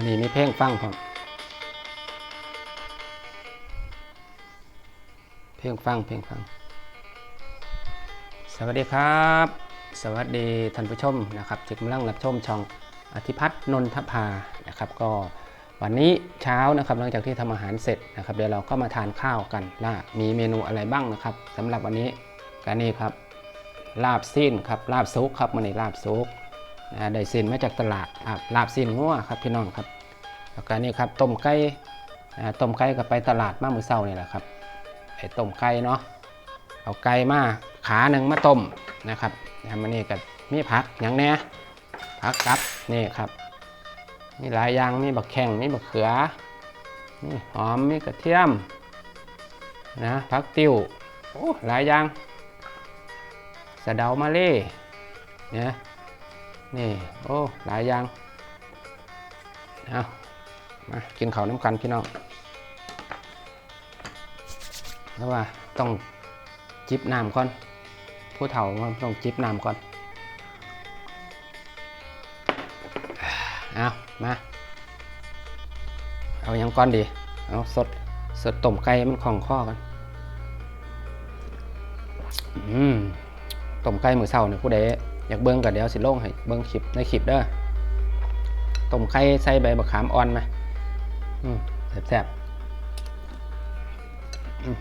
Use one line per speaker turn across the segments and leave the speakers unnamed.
วันนี้มีเพลงฟังพร้อมเพลงฟังเพลงฟัง สวัสดีครับ สวัสดีท่านผู้ชมนะครับที่กำลังรับชมช่องอธิพัฒน์นนทภานะครับ ก็วันนี้เช้านะครับหลังจากที่ทำอาหารเสร็จนะครับ เดี๋ยวเราก็มาทานข้าวกันนะมีเมนูอะไรบ้างนะครับสำหรับวันนี้การนี้ครับ ลาบสิ้นครับลาบซุกครับมันนี้ลาบซุกนะได้สิ้นมาจากตลาดลาบสิ้นงัวครับพี่น้องครับ แล้วก็นี่ครับต้มไก่ต้มไก่ก็ไปตลาดมามือเช้านี่แหละครับไอ้ต้มไก่เนาะเอาไก่มาขาหนึ่งมาต้มนะครับมันนี่ก็มีผักอย่างเนี้ยผักกับนี่ครับมีหลายอย่างมีบักแข้งมีบักเขือมีหอมมีกระเทียมนะผักติ้วโอ้หลายอย่างสะเดามาเล่เนี่ยนี่โอ้หลายอย่างเอา มากินข้าวน้ำกันพี่น้องแล้วว่าต้องจิบน้ำก่อน ผู้เฒ่ามันต้องจิบน้ำก่อนเอามา เอาหยังก่อนดี เอาสดสดต้มไก่มันของข้อกันอืมต้มไก่มือเช้าเนี่ยผู้ใดอยากเบิ้งก็เดี๋ยวสิลงให้เบิ้งคลิปในคลิปเด้อต้มไข่ใส่ใบมะขามอ่อนไหมอืม แซ่บๆอืม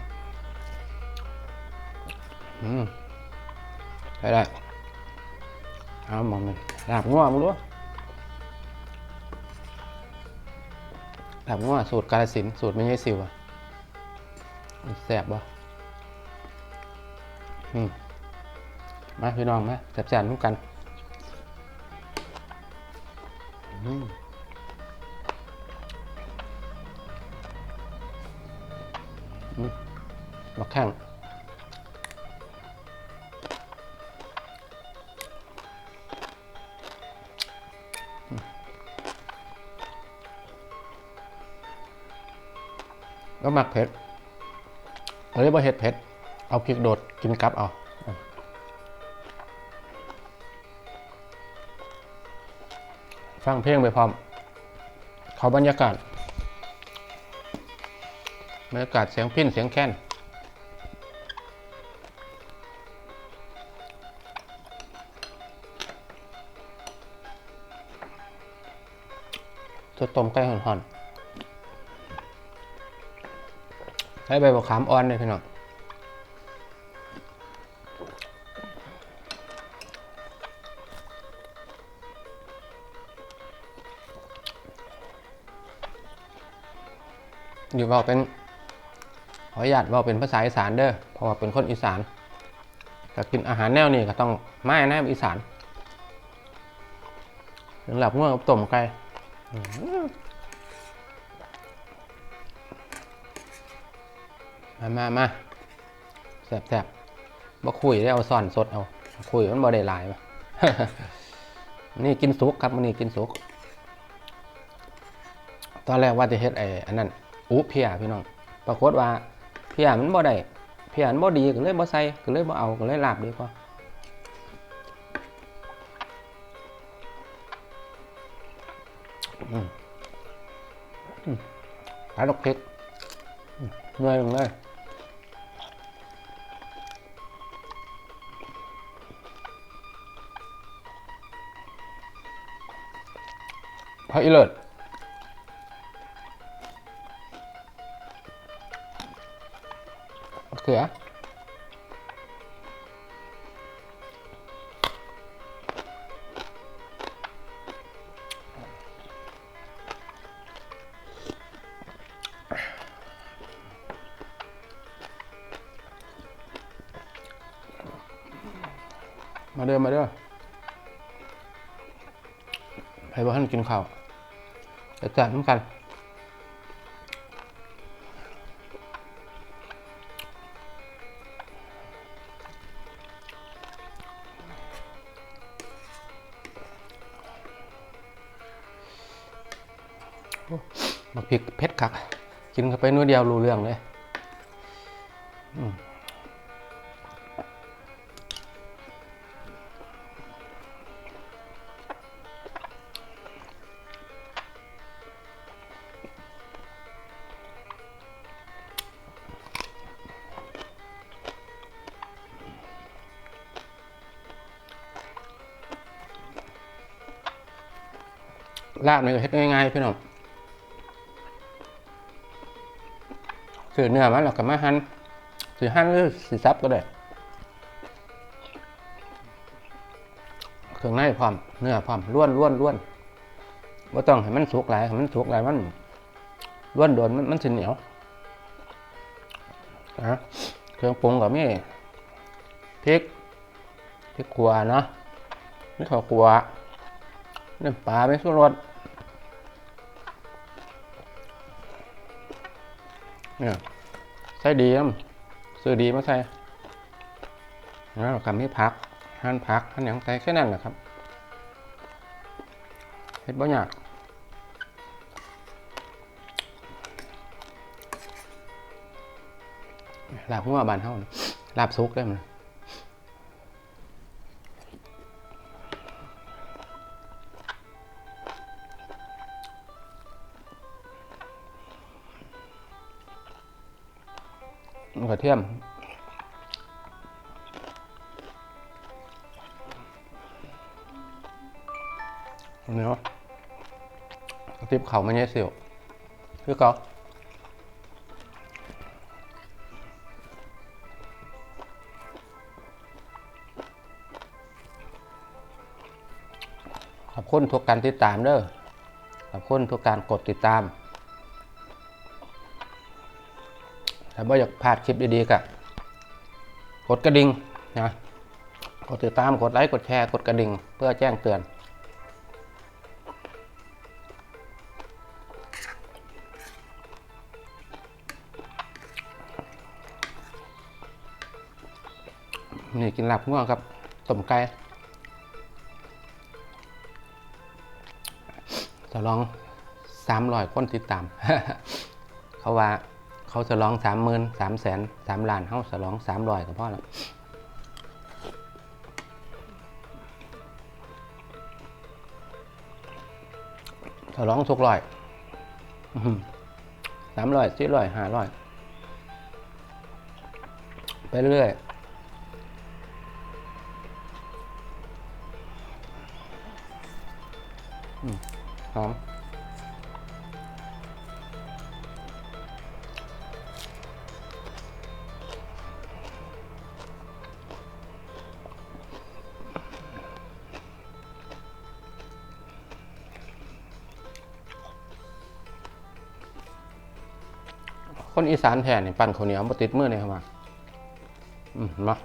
อืมได้ได้เอามองมันหลาบงัวมึงรู้หลาบงัวงสูตรกาลสินสูตรไม่ใช่สิวอะแซ่บบ่อืมมาพี่น้องมาจับจานร่มกันอืม มาแข่งแล้วหมักเผ็ดเอ้ยบ่าเห็ดเผ็ด เอาพริกโดดกินกับเอาฟังเพลงไปพร้อม เขาบรรยากาศบรรยากาศเสียงพิ้นเสียงแค้น จะต้มไก่ห่อนๆใช้ใบบักขามอ่อนเลยพี่น้องอยู่เว่าเป็นขออนุญาตเว่าเป็นภาษาอีสานเด้อเพราะว่าเป็นคนอีสานถ้ากินอาหารแนวนี้ก็ต้องไม่แนวอีสานถึงหลับง่วงต้มไก่ มามามาแสบแสบบ่คุยได้เอาซ่อนสดเอาคุยมันบ่ได้หลายมานี่กินสุกครับมันนี่กินสุก ตอนแรกว่าจะเฮ็ดไอ้อันนั้นอุเพียพี่น้อง ปรากฏว่าเพียมันบ่ได้เพียมันบ่ดีก็เลยบ่ใส่ก็เลยบ่เอาก็เลยลาบดีกว่า ขายดอกเพชรอืมเหนื่อยงเลยพระอีเลิศเขือ เด้อมาเด้อไปบ้านกินข้าวจะจัดน้ำกันบักพริกเผ็ดคัก กินเข้าไปน้อยเดียวรู้เรื่องเลย อืม ลาบนี่ก็เฮ็ดง่ายๆพี่น้องคือเนื้อมันเราก็มาหั่นสิหั่นหรือสิซับก็ได้เครื่องในพร้อมเนื้อพร้อมล้วนล้วนล้วนว่าต้องให้มันสุกหลายให้มันสุกหลายมันล้วนโดนมันมันสิเหนียวนะเครื่องปรุงก็มีพริกพริกขัวเนาะนี่ข้าวขัวน้ำปลาไม่สุรส เนี่ยใส่ดีมซื้อดีมาใส่แล้วเรากำให้พักหั่นพักหั่นอยังใส่แค่นั้นแหละครับเฮ็ดบ่ยากลาบหัวบานเฮานะลาบซุกได้มัน กระเทียมอันนี้วะกระติบเขาไม่ใช่เสียวคือเก็ขอบคุณทุกการติดตามเด้อขอบคุณทุกการกดติดตาม ถ้าบ่อยากพลาดคลิปดีๆก็กดกระดิ่งนะกดติดตามกดไลค์กดแชร์กดกระดิ่ง เพื่อแจ้งเตือนนี่กินหลับง่วงครับต้มไก่จะลองสามร้อยคนติดตาม เขาว่า เขาจะร้องสามหมื่นสามแสนสามล้านเขาจะร้องสามร้อยก็พอแล้วจะร้องทุกร้อยสามร้อยสี่ร้อยห้าร้อยไปเรื่อยหอม คนอีสานแท้นี่ปั้นข้าวเหนียวมาติดมือเนี่ยครับว่าอืมมา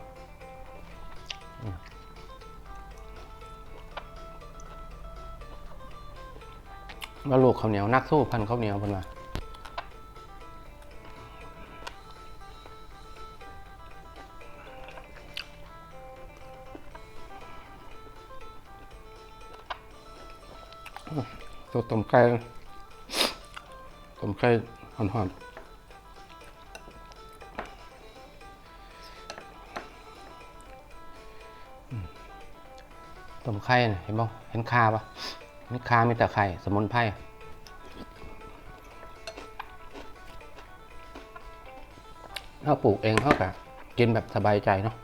มาลูกข้าวเหนียวนักสู้พันข้าวเหนียวพิ่นว่าตัวต้มไก่ต้มไก่หอมๆ ต้มไข่นะเห็นบ่เห็นคาปะเห็นคามีแต่ไข่ สมุนไพรถ้าปลูกเองเท่ากับกินแบบสบายใจเนาะ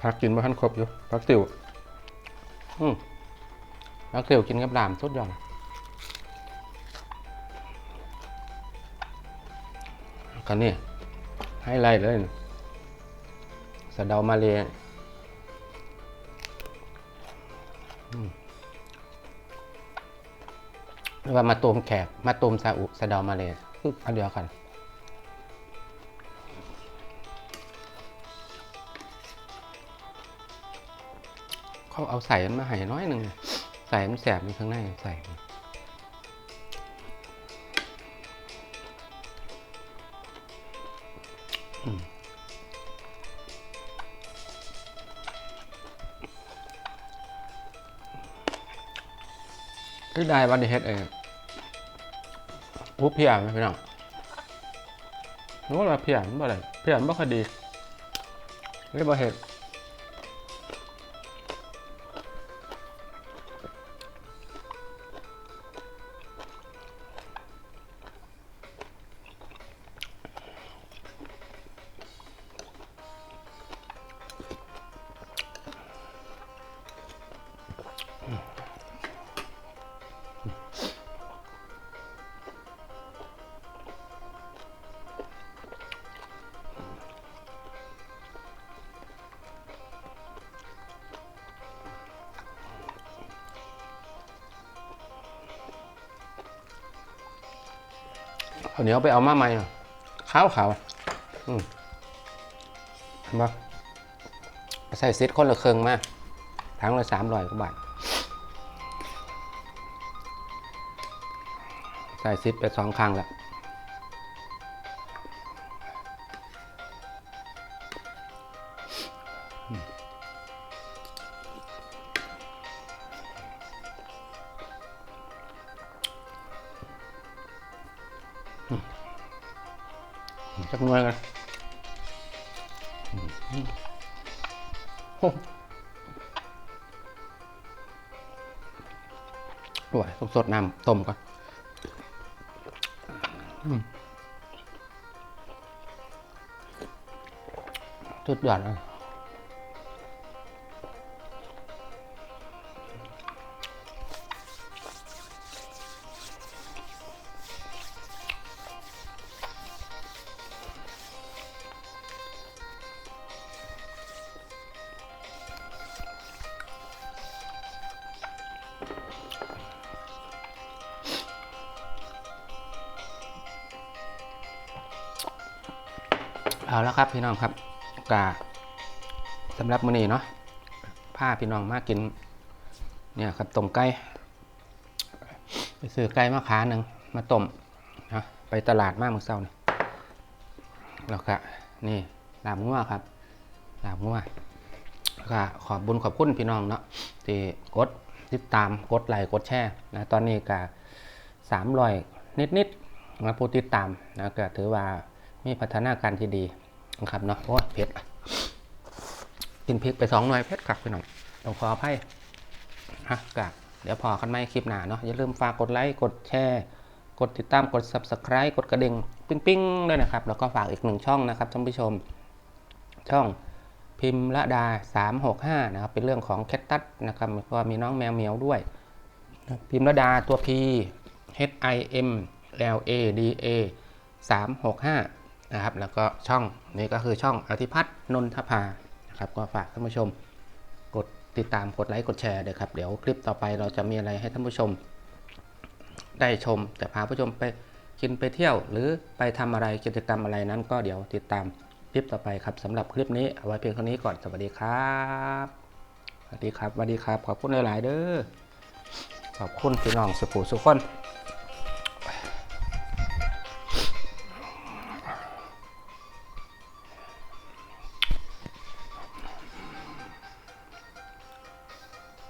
พักกินมาทันครบอยู่พักติวอืมพักติวกินกับลามสุดยอด กันนี่ให้ไล่เลยนะสะเดามาเลยหรือว่ามาตูมแขก มาตูมซาอุสะเดามาเลยคืออันเดียวกันเขาเอาใส่มันมาให้น้อยหนึ่งใส่มันแสบมีข้างในใส่ คือได้วันนี้เฮ็ดเองผู้เพียไหมพี่น้องรู้ว่าเพียมันบ่ได้เพียมันบ่คดีเรียกว่าเฮ็ด ข้าวเหนียวไปเอามาใหม่อะขาวขาวอืมมาใส่ซิดคนละเครื่องมาทั้งละสามร้อยกว่าบาทใส่ซิปไปสองครั้งแล้ว จักหน่วยกันโอ้ด้วยต้องสดๆน้ำต้มก่อนสุดยอดเลย เอาแล้วครับพี่น้องครับกาสำหรับมื้อนี้เนาะผ้าพี่น้องมากิน เนี่ยครับต้มไก่ไปซื้อไก่มาขาหนึ่งมาต้มนะไปตลาดมากเมื่อเช้านี่แล้วก็นี่ลาบงัวครับลาบงัวแล้วก็ขอบบุญขอบคุณพี่น้องเนาะที่กดติดตามกดไลค์กดแชร์นะตอนนี้ก็สามรอยนิดๆนะผู้ติดตามนะก็ถือว่า มีพัฒนาการที่ดีนะครับเนาะโอ้ยเผ็ดกินพริกไปสองหน่วยเผ็ดครับพี่น้องต้องขออภัยฮะกะเดี๋ยวพอกันไหมคลิปหนาเนาะอย่าลืมฝากกดไลค์กดแชร์ กดติดตามกด Subscribe กดกระดิ่งปิ้งๆด้วยนะครับ แล้วก็ฝากอีกหนึ่งช่องนะครับท่านผู้ชม ช่องพิมพ์ละดา 365 นะครับ เป็นเรื่องของแคตตัสนะครับก็มีน้องแมวเหมียวด้วย พิมพ์ละดาตัว P H I M L A D A 365 นะครับ แล้วก็ช่องนี้ก็คือช่องอธิพัฒน์นนทภานะครับก็ฝากท่านผู้ชมกดติดตามกดไลค์กดแชร์ด้วยครับเดี๋ยวคลิปต่อไปเราจะมีอะไรให้ท่านผู้ชม ได้ชมจะพาผู้ชมไปกินไปเที่ยว หรือไปทำอะไรกิจกรรมอะไรนั้น ก็เดี๋ยวติดตามคลิปต่อไปครับสำหรับคลิปนี้เอาไว้เพียงเท่านี้ก่อนสวัสดีครับสวัสดีครับสวัสดีครับขอบคุณหลาย ๆ เด้อขอบคุณพี่น้องสุขุสุขคน